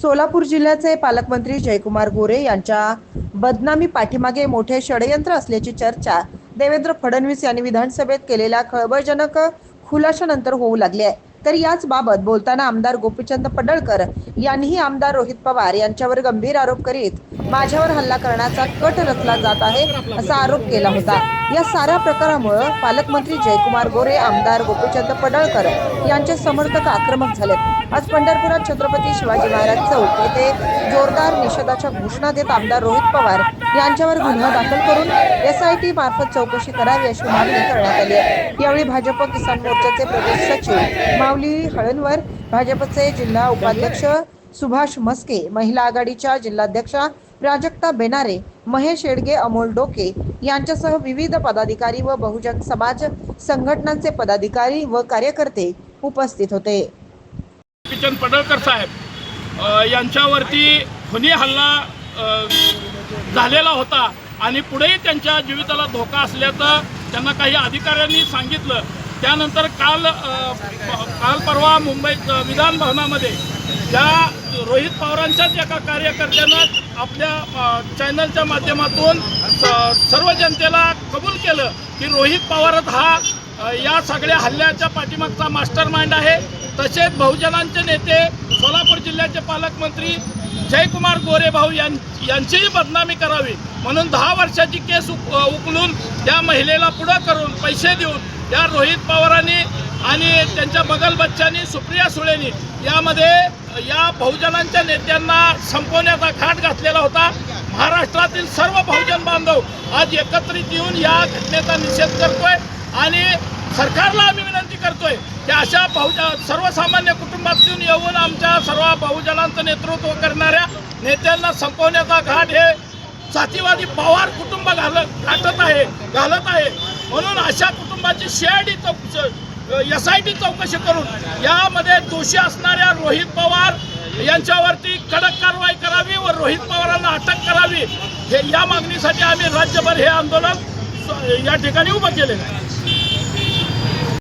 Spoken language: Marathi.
सोलापूर जिल्ह्याचे पालकमंत्री जयकुमार गोरे यांच्या बदनामी पाठीमागे मोठे षडयंत्र असल्याची चर्चा देवेंद्र फडणवीस यांनी विधानसभेत केलेल्या खळबळजनक खुलाशानंतर होऊ लागली आहे. तर याच बाबत बोलताना आमदार गोपीचंद पडळकर यांनीही आमदार रोहित पवार यांच्यावर गंभीर आरोप करीत माझ्यावर हल्ला करण्याचा कट रचला जात आहे असा आरोप केला होता. या साऱ्या प्रकारामुळे पालकमंत्री जयकुमार गोरे आमदार गोपीचंद पडळकर यांचे समर्थक आक्रमक झालेत. आज पंढरपुरात छत्रपती शिवाजी महाराज चौक येथे जोरदार निषेधाच्या घोषणा देत आमदार रोहित पवार यांच्यावर गुन्हा दाखल करून एस आय टी मार्फत चौकशी करावी अशी मागणी करण्यात आली आहे. यावेळी भाजप किसान मोर्चाचे प्रदेश सचिव माऊली हळणवर भाजपचे जिल्हा उपाध्यक्ष सुभाष मस्के महिला आघाडीच्या जिल्हाध्यक्षा प्राजक्ता बेनारे महेश येडगे अमोल डोके यांच्यासह विविध पदाधिकारी व बहुजन समाज संघटनांचे पदाधिकारी व कार्यकर्ते उपस्थित होते. किचन पडळकर साहेब यांच्यावरती खुनी हल्ला झालेला होता आणि पुढेही त्यांच्या जीविताला धोका असल्याचं त्यांना काही अधिकाऱ्यांनी सांगितलं. त्यानंतर काल काल परवा मुंबईत विधान भवनामध्ये या रोहित पवारांच्याच एका कार्यकर्त्यानं आपल्या चॅनलच्या माध्यमातून सर्व जनतेला कबूल केलं की रोहित पवारच हा या सगळ्या हल्ल्याच्या पाठीमागचा मास्टर माइंड आहे. तसेच बहुजनांचे नेते सोलापूर जिल्ह्याचे पालकमंत्री जयकुमार गोरे भाऊ यां यांचीही बदनामी करावी. म्हणून दहा वर्षाची केस उक उकलून त्या महिलेला पुढं करून पैसे देऊन या रोहित पवारांनी आणि त्यांच्या बगल बच्चांनी सुप्रिया सुळेनी यामध्ये या बहुजनांच्या नेत्यांना संपवण्याचा घाट घातलेला होता. महाराष्ट्रातील सर्व बहुजन बांधव आज एकत्रित येऊन या घटनेचा निषेध करतोय आणि सरकारला आम्ही विनंती करतोय की अशा बहुज सर्वसामान्य कुटुंबातून येऊन आमच्या सर्व बहुजनांचं नेतृत्व करणाऱ्या नेत्यांना संपवण्याचा घाट हे जातीवादी पवार कुटुंब घालत घाटत आहे घालत आहे. म्हणून अशा कुटुंबाची शेड इथं एस आय टी चौकशी करून यामध्ये दोषी असणाऱ्या रोहित पवार यांच्यावरती कडक कारवाई करावी व रोहित पवारांना अटक करावी. हे या मागणीसाठी आम्ही राज्यभर हे आंदोलन या ठिकाणी उभं केलेलं आहे.